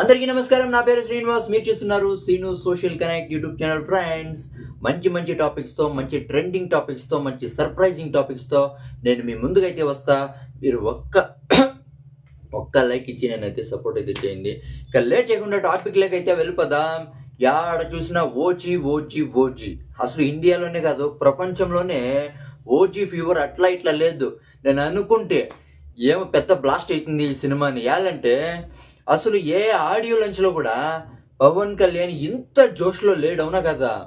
అందరికీ నమస్కారం. నా పేరు శ్రీనివాస్. మీరు చూస్తున్నారు Seenu social connect YouTube channel friends. మంచి మంచి టాపిక్స్తో మంచి ట్రెండింగ్ టాపిక్స్తో మంచి సర్ప్రైజింగ్ టాపిక్స్తో నేను మీ ముందుకైతే వస్తా. మీరు ఒక్క ఒక్క లైక్ ఇచ్చి నేనైతే సపోర్ట్ అయితే చేయండి. ఇక లేట్ చేయకుండా టాపిక్ అయితే వెళ్ళిపోదాం. యాడ చూసినా ఓజీ ఓజీ ఓజీ అసలు ఇండియాలోనే కాదు ప్రపంచంలోనే ఓజీ ఫీవర్ అట్లా ఇట్లా లేదు. నేను అనుకుంటే ఏమో పెద్ద బ్లాస్ట్ అవుతుంది ఈ సినిమాని. యాలంటే అసలు ఏ ఆడియో లంచ్లో కూడా పవన్ కళ్యాణ్ ఇంత జోష్లో లేడు కదా?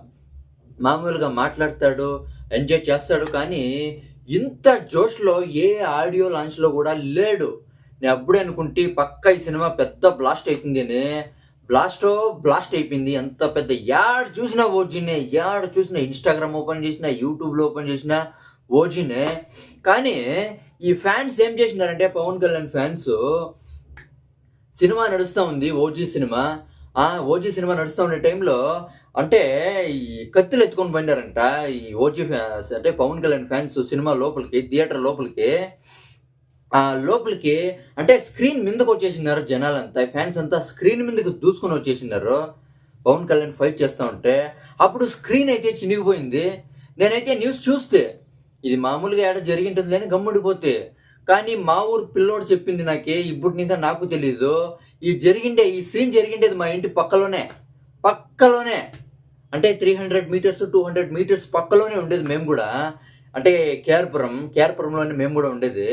మామూలుగా మాట్లాడతాడు ఎంజాయ్ చేస్తాడు కానీ ఇంత జోష్లో ఏ ఆడియో లాంచ్లో కూడా లేడు. నేను అప్పుడే అనుకుంటే పక్క ఈ సినిమా పెద్ద బ్లాస్ట్ అవుతుంది అని బ్లాస్టో బ్లాస్ట్ అయిపోయింది. ఎంత పెద్ద యాడ్ చూసినా ఓజీనే యాడ్ చూసినా ఇన్స్టాగ్రామ్ ఓపెన్ చేసినా యూట్యూబ్లో ఓపెన్ చేసినా ఓజీనే. కానీ ఈ ఫ్యాన్స్ ఏం చేసినారంటే పవన్ కళ్యాణ్ ఫ్యాన్స్ సినిమా నడుస్తూ ఉంది ఓజీ సినిమా. ఆ ఓజీ సినిమా నడుస్తూ ఉండే టైంలో అంటే ఈ కత్తులు ఎత్తుకొని పోయినారంట ఈ ఓజీ ఫ్యాన్స్ అంటే పవన్ కళ్యాణ్ ఫ్యాన్స్ సినిమా లోపలికి థియేటర్ లోపలికి. ఆ లోపలికి అంటే స్క్రీన్ మీదకు వచ్చేసినారు జనాలంతా ఫ్యాన్స్ అంతా స్క్రీన్ మీదకి దూసుకొని వచ్చేసినారు. పవన్ కళ్యాణ్ ఫైట్ చేస్తూ ఉంటే అప్పుడు స్క్రీన్ అయితే చినిగిపోయింది. నేనైతే న్యూస్ చూస్తే ఇది మామూలుగా ఏడ జరిగింటుంది అని గమ్ముడిపోతే కానీ మా ఊరు పిల్లోడు చెప్పింది నాకే ఇప్పుడు ఇంకా నాకు తెలీదు. ఈ జరిగిండే ఈ సీన్ జరిగిండేది మా ఇంటి పక్కలోనే పక్కలోనే. అంటే three hundred metres two hundred metres పక్కలోనే ఉండేది మేము కూడా. అంటే కేఆర్పురం కేఆర్పురంలోనే మేము కూడా ఉండేది.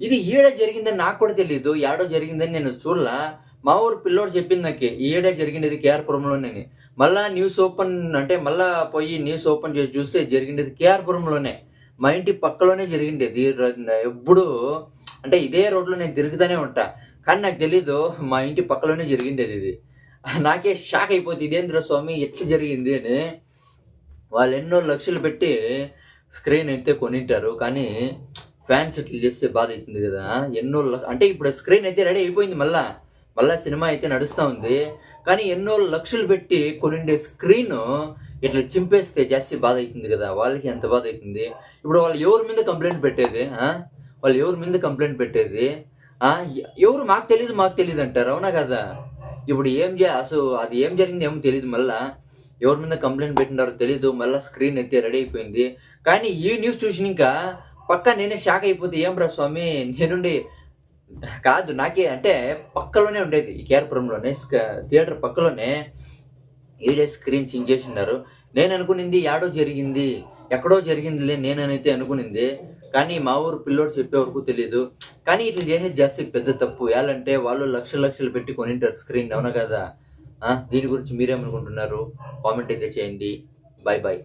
ఇది ఈడ జరిగిందని నాకు కూడా తెలియదు ఏడో జరిగిందని నేను చూడలా. మా ఊరు పిల్లోడు చెప్పింది నాకు ఈడే జరిగిండేది కేఆర్పురంలోనే మళ్ళా న్యూస్ ఓపెన్ అంటే మళ్ళా పోయి న్యూస్ ఓపెన్ చేసి చూస్తే జరిగిండేది కేఆర్పురంలోనే మా ఇంటి పక్కలోనే జరిగిండేది ఎప్పుడు అంటే ఇదే రోడ్లో నేను తిరుగుతూనే ఉంటా. కానీ నాకు తెలీదు మా ఇంటి పక్కలోనే జరిగిండేది ఇది. నాకే షాక్ అయిపోతుంది ఇదేంద్ర స్వామి ఎట్లా జరిగింది? అని వాళ్ళు ఎన్నో లక్షలు పెట్టి స్క్రీన్ అయితే కొనింటారు. కానీ ఫ్యాన్స్ ఇట్లా చేస్తే బాధ అవుతుంది కదా. ఎన్నో అంటే ఇప్పుడు స్క్రీన్ అయితే రెడీ అయిపోయింది మళ్ళీ. మళ్ళా సినిమా అయితే నడుస్తూ ఉంది. కానీ ఎన్నో లక్షలు పెట్టి కొనిండే స్క్రీన్ ఇట్లా చింపేస్తే జాస్తి బాధ అవుతుంది కదా. వాళ్ళకి ఎంత బాధ అవుతుంది ఇప్పుడు వాళ్ళు ఎవరి మీద కంప్లైంట్ పెట్టేది? ఆ? వాళ్ళు ఎవరి మీద కంప్లైంట్ పెట్టేది? ఆ? ఎవరు మాకు తెలియదు మాకు తెలియదు అంటారు. అవునా కదా? ఇప్పుడు ఏం చే అసలు అది ఏం జరిగింది ఏమో తెలియదు మళ్ళా. ఎవరి మీద కంప్లైంట్ పెట్టినారో తెలియదు మళ్ళీ స్క్రీన్ అయితే రెడీ అయిపోయింది. కానీ ఈ న్యూస్ చూసిన ఇంకా పక్క నేనే షాక్ అయిపోతే ఏం రా స్వామి నేనుండి కాదు నాకే అంటే పక్కలోనే ఉండేది. ఈ కేఆర్పురంలోనే థియేటర్ పక్కలోనే ఈడే స్క్రీన్ చించేసినారు నేను అనుకునింది యాడో జరిగింది ఎక్కడో జరిగిందిలే నేనైతే అనుకునింది. కానీ మా ఊరు పిల్లోడు చెప్పే వరకు తెలియదు కానీ ఇట్లా చేసేది జాస్తి పెద్ద తప్పు. ఎలాంటే వాళ్ళు లక్షలు లక్షలు పెట్టి కొనింటారు స్క్రీన్ అవునా కదా? దీని గురించి మీరేమనుకుంటున్నారు? కామెంట్ అయితే చేయండి. Bye bye